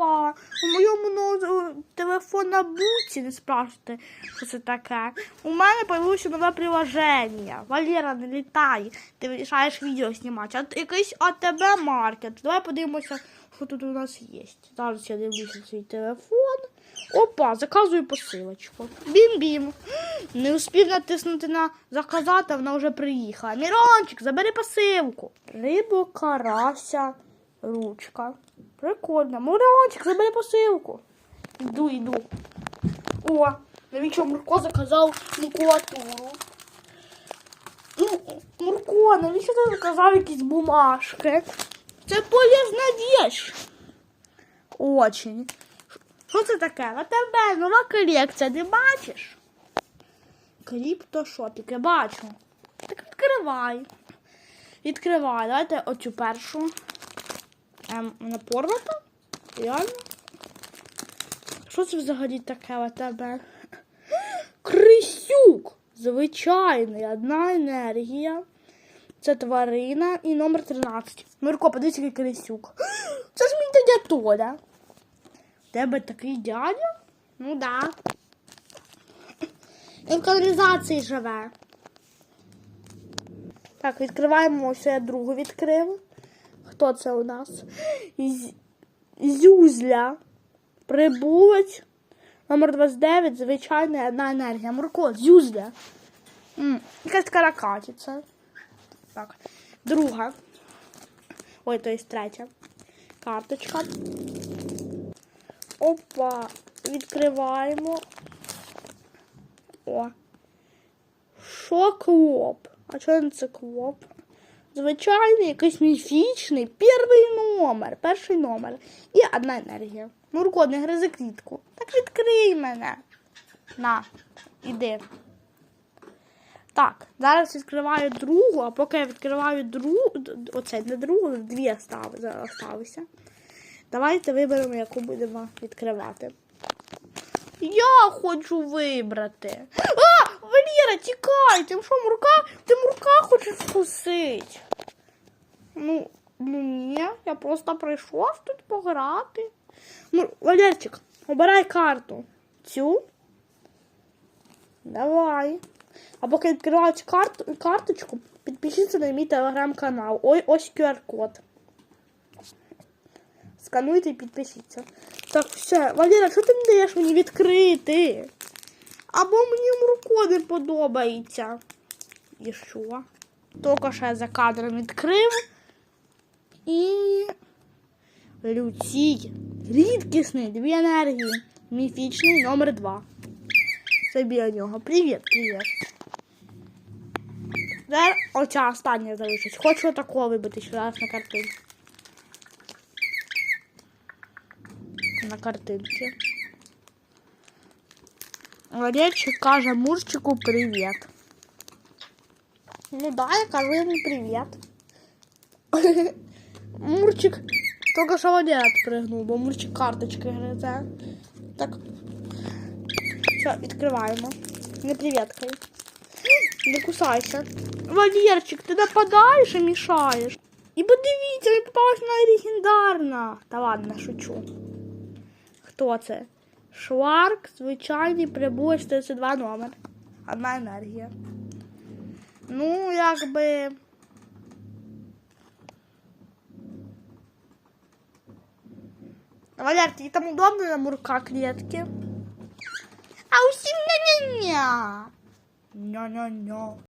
Опа! У моєму телефон на буці, не спрашивайте, що це таке. У мене появилося нове приложення. Валера, не літай. Ти вирішаєш відео знімати. А якийсь АТБ маркет. Давай подивимося, що тут у нас є. Зараз я дивлюся свій телефон. Опа, заказую посилочку. Бім-бім. Не успів натиснути на заказати, вона вже приїхала. Мірончик, забери посилку. Рибо, карася, ручка. Прикольно. Мирончик, забери посилку. Іду, іду. О, навіщо Мурко заказав макулатуру? Ну, Мурко, навіщо ти заказав якісь бумажки? Це полезна вещь. Очень. Що це таке? На тебе нова колекція, ти бачиш? Кріптошопік, я бачу. Так відкривай. Відкривай. Давайте оцю першу. Ем, вона порвата? Реально? Що це взагалі таке у тебе? Крисюк! Звичайний, одна енергія. Це тварина і номер 13. Мирко, подивіться, який крисюк. Це ж мій дядя Толя. В Тебе такий дядя? Ну да. І в каналізації живе. Так, відкриваємо ось я другу відкрив. Хто це у нас? Зюзля. Прибулець. Номер 29, звичайна одна енергія. Мурко, зюзля. Якась каракатиця. Так. Друга. Ой, то є третя. Карточка. Опа. Відкриваємо. О. Що клоп? А чого не це клоп? Звичайний, якийсь міфічний. Перший номер. Перший номер. І одна енергія. Мурко, не гризи квітку. Так відкрий мене. На, іди. Так, зараз відкриваю другу, а поки я відкриваю другу, оце не другу, дві остав- за- осталися. Давайте виберемо, яку будемо відкривати. Я хочу вибрати. А! Валера, тікай! Ти що, мурка? Ти мурка хочеш вкусити? Ну, ну ні, я просто прийшов тут пограти. Ну, Валерчик, обирай карту. Цю. Давай. А поки я відкриваю карту, карточку, підпишіться на мій телеграм-канал. Ой, ось QR-код. Скануйте і підпишіться. Так, все. Валера, що ти не даєш мені відкрити? Або мені Мурко не подобається. І що? Тільки що я за кадром відкрив. І. Люцій. Рідкісний, дві енергії. Міфічний номер два. Це біля нього. Привіт, привіт. Зараз оця остання залишить. Хочу такого вибити ще раз на картинці. На картинці. Валерчик каже Мурчику привіт. Ну да, я кажу йому привіт. Мурчик тільки що Валера пригнув, бо Мурчик карточки гризе. Так. Все, відкриваємо. Не привіткай. Не кусайся. Валерчик, ти нападаєш і мішаєш. І подивіться, мені попалась на легендарна. Та ладно, шучу. Хто це? Шварк, звичайний прибулець 32 номер. Одна енергія. Ну, якби. Валер, тебе там удобно на мурка клетки? А усім ня-ня-ня. Ня-ня-ня.